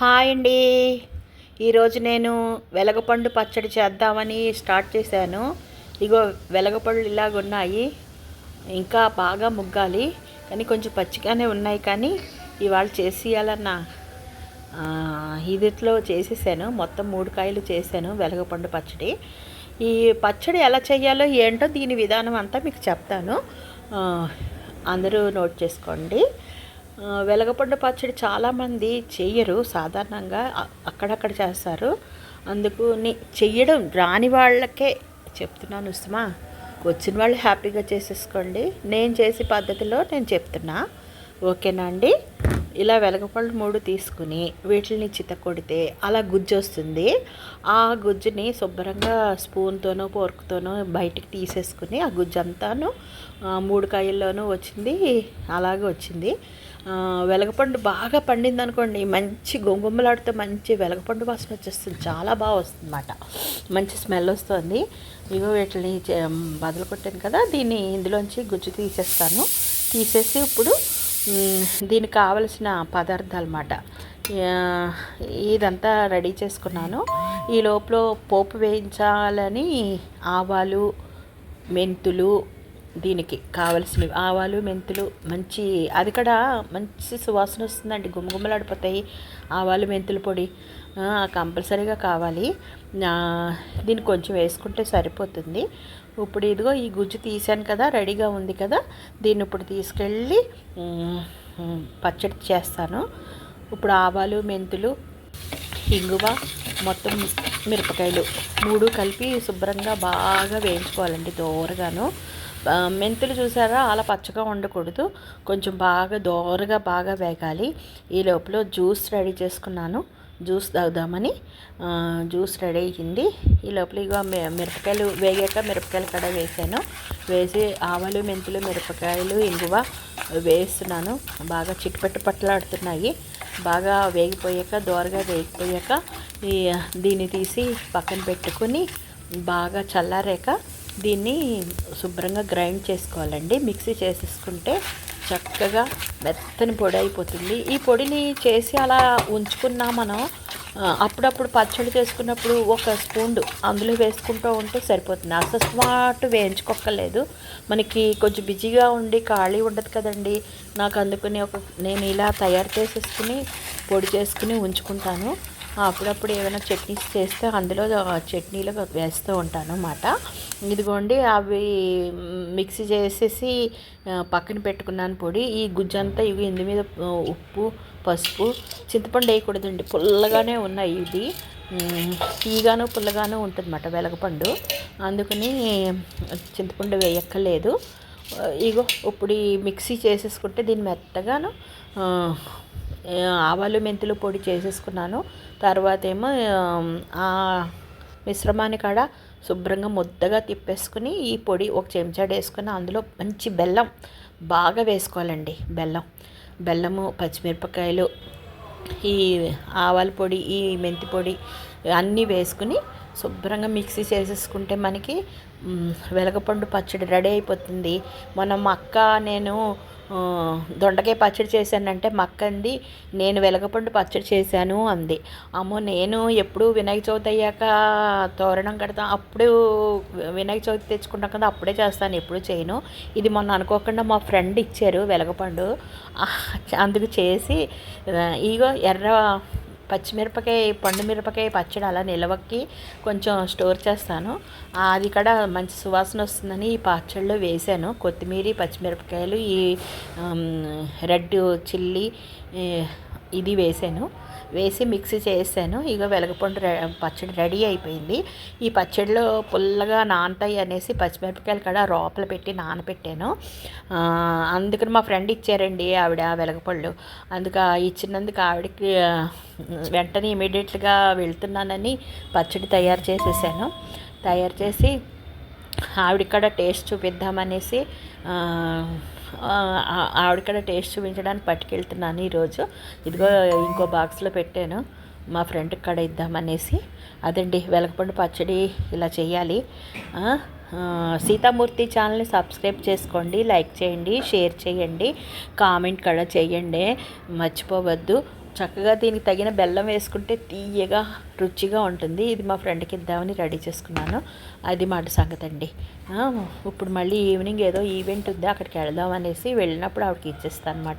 Hi అండి. ఈరోజు నేను వెలగపండు పచ్చడి చేద్దామని స్టార్ట్ చేశాను. ఇగో వెలగపళ్ళు ఇలాగ ఉన్నాయి. ఇంకా బాగా ముగ్గాలి. కానీ కొంచెం పచ్చిగానే ఉన్నాయి కానీ ఇవాళ చేసేయాలన్న ఇదిట్లో చేసేసాను. మొత్తం మూడు కాయలు చేశాను వెలగపండు పచ్చడి. ఈ పచ్చడి ఎలా చేయాలో ఏంటో దీని విధానం అంతా మీకు చెప్తాను. అందరూ నోట్ చేసుకోండి. వెలగపండు పచ్చడి చాలామంది చెయ్యరు సాధారణంగా అక్కడక్కడ చేస్తారు. అందుకు ని- చెయ్యడం రాని వాళ్ళకే చెప్తున్నాను ఉస్మా వచ్చిన వాళ్ళు హ్యాపీగా చేసేసుకోండి. నేను చేసే పద్ధతిలో నేను చెప్తున్నా. ఓకేనా అండి? ఇలా వెలగపళ్ళు మూడు తీసుకుని వీటిని చిత కొడితే అలా గుజ్జు వస్తుంది. ఆ గుజ్జుని శుభ్రంగా స్పూన్తోనో పోర్క్తోనో బయటికి తీసేసుకుని ఆ గుజ్జు అంతాను మూడు కాయల్లోనూ వచ్చింది అలాగే వచ్చింది. వెలగపండు బాగా పండింది అనుకోండి మంచి గొంగుమ్మలాడితే మంచి వెలగపండు వాసన వచ్చేస్తుంది. చాలా బాగా వస్తుంది అన్నమాట మంచి స్మెల్ వస్తుంది. ఇగో వీటిని చే- బదులు కొట్టాను కదా దీన్ని ఇందులోంచి గుజ్జు తీసేస్తాను. తీసేసి ఇప్పుడు దీనికి కావలసిన పదార్థాలు అన్నమాట ఇదంతా రెడీ చేసుకున్నాను. ఈ లోపల పోపు వేయించాలని ఆవాలు మెంతులు దీనికి కావలసినవి. ఆవాలు మెంతులు మంచి అది కూడా మంచి సువాసన వస్తుందండి. గుమగుమలాడిపోతాయి ఆవాలు మెంతుల పొడి. కంపల్సరీగా కావాలి. దీన్ని కొంచెం వేసుకుంటే సరిపోతుంది. ఇప్పుడు ఇదిగో ఈ గుజ్జు తీసాను కదా రెడీగా ఉంది కదా దీన్ని ఇప్పుడు తీసుకెళ్ళి పచ్చడి చేస్తాను. ఇప్పుడు ఆవాలు మెంతులు ఇంగువ మొత్తం మిరపకాయలు మూడు కలిపి శుభ్రంగా బాగా వేయించుకోవాలండి దోరగాను. మెంతులు చూసారా? అలా పచ్చగా ఉండకూడదు. కొంచెం బాగా దోరగా బాగా వేగాలి. ఈ లోపల జ్యూస్ రెడీ చేసుకున్నాను. జ్యూస్ తాగుదామని. జ్యూస్ రెడీ అయ్యింది. ఈ లోపల ఇక మిరపకాయలు వేగాక మిరపకాయలు కూడా వేసాను. వేసి ఆవాలు మెంతులు మిరపకాయలు ఇంగువ వేస్తున్నాను. బాగా చిట్టుపెట్టు పట్లాడుతున్నాయి బాగా వేగిపోయాక దోరగా వేగిపోయాక ఈ దీన్ని తీసి పక్కన పెట్టుకొని బాగా చల్లారాక దీన్ని శుభ్రంగా గ్రైండ్ చేసుకోవాలండి. మిక్సీ చేసేసుకుంటే చక్కగా మెత్తని పొడి అయిపోతుంది. ఈ పొడిని చేసి అలా ఉంచుకున్నా మనం అప్పుడప్పుడు పచ్చడి చేసుకున్నప్పుడు ఒక స్పూన్ అందులో వేసుకుంటూ ఉంటే సరిపోతుంది. అసస్మాటు వేయించుకోక్కర్లేదు. మనకి కొంచెం బిజీగా ఉండి ఖాళీ ఉండదు కదండి. నాకు అందుకని ఒక నేను ఇలా తయారు చేసేసుకుని పొడి చేసుకుని ఉంచుకుంటాను. అప్పుడప్పుడు ఏమైనా చట్నీస్ చేస్తే అందులో చట్నీలు చట్నీలో వేస్తూ ఉంటాను అన్నమాట. ఇదిగోండి అవి మిక్సీ చేసేసి పక్కన పెట్టుకున్నాను పొడి. ఈ గుజ్జంతా ఇవి ఇందు మీద ఉప్పు పసుపు చింతపండు వేయకూడదండి. పుల్లగానే ఉన్నాయి ఇది తీగాను పుల్లగాను ఉంటుందన్నమాట వెలగపండు. అందుకని చింతపండు వేయక్కర్లేదు. ఇగో ఇప్పుడు ఈ మిక్సీ చేసేసుకుంటే దీన్ని మెత్తగాను ఆవాలు మెంతులు పొడి చేసేసుకున్నాను. తర్వాత ఏమో ఆ మిశ్రమాన్ని కాడ శుభ్రంగా ముద్దగా తిప్పేసుకుని ఈ పొడి ఒక చెంచాడు వేసుకుని అందులో మంచి బెల్లం బాగా వేసుకోవాలండి బెల్లం. బెల్లము పచ్చిమిరపకాయలు ఈ ఆవాల పొడి ఈ మెంతి పొడి అన్నీ వేసుకుని శుభ్రంగా మిక్సీ చేసేసుకుంటే మనకి వెలగపండు పచ్చడి రెడీ అయిపోతుంది. మొన్న మా అక్క నేను దొండకాయ పచ్చడి చేశానంటే మా అక్క అంది నేను వెలగపండు పచ్చడి చేశాను అంది. అమ్మో నేను ఎప్పుడు వినాయక చవితి అయ్యాక తోరణం కడతా అప్పుడు వినాయక చవితి తెచ్చుకుంటాం కదా అప్పుడే చేస్తాను ఎప్పుడు చేయను. ఇది మొన్న అనుకోకుండా మా ఫ్రెండ్ ఇచ్చారు వెలగపండు. అందుకు చేసి ఇగో ఎర్ర పచ్చిమిరపకాయ పండు మిరపకాయ పచ్చడి అలా నిలవక్కి కొంచెం స్టోర్ చేస్తాను. అది కూడా మంచి సువాసన వస్తుందని ఈ పచ్చళ్ళు వేసాను కొత్తిమీర పచ్చిమిరపకాయలు ఈ రెడ్ చిల్లీ ఇది వేసాను. వేసి మిక్సీ చేసాను. ఇక వెలగపండు రె పచ్చడి రెడీ అయిపోయింది. ఈ పచ్చడిలో పుల్లగా నానతాయి అనేసి పచ్చిమిరపకాయలు కూడా రోపలు పెట్టి నానబెట్టాను అందుకని మా ఫ్రెండ్ ఇచ్చారండి ఆవిడ వెలగపళ్ళు. అందుకు ఇచ్చినందుకు ఆవిడకి వెంటనే ఇమీడియట్గా వెళ్తున్నానని పచ్చడి తయారు చేసేసాను. తయారు చేసి ఆవిడ ఇక్కడ టేస్ట్ చూపిద్దామనేసి ఆవిడకడ టేస్ట్ చూపించడానికి పట్టుకెళ్తున్నాను ఈరోజు. ఇదిగో ఇంకో బాక్స్లో పెట్టాను. మా ఫ్రెండ్ కడ ఇద్దామనేసి అదండి వెలగపండు పచ్చడి ఇలా చేయాలి. సీతామూర్తి ఛానల్ని సబ్స్క్రైబ్ చేసుకోండి లైక్ చేయండి షేర్ చేయండి కామెంట్ కూడా చేయండి. మర్చిపోవద్దు. చక్కగా దీనికి తగిన బెల్లం వేసుకుంటే తీయగా రుచిగా ఉంటుంది. ఇది మా ఫ్రెండ్కి ఇద్దామని రెడీ చేసుకున్నాను. అది మాట సంగతి అండి. ఇప్పుడు మళ్ళీ ఈవినింగ్ ఏదో ఈవెంట్ ఉంది అక్కడికి వెళ్దాం అనేసి వెళ్ళినప్పుడు ఆవిడకి ఇచ్చేస్తాను అనమాట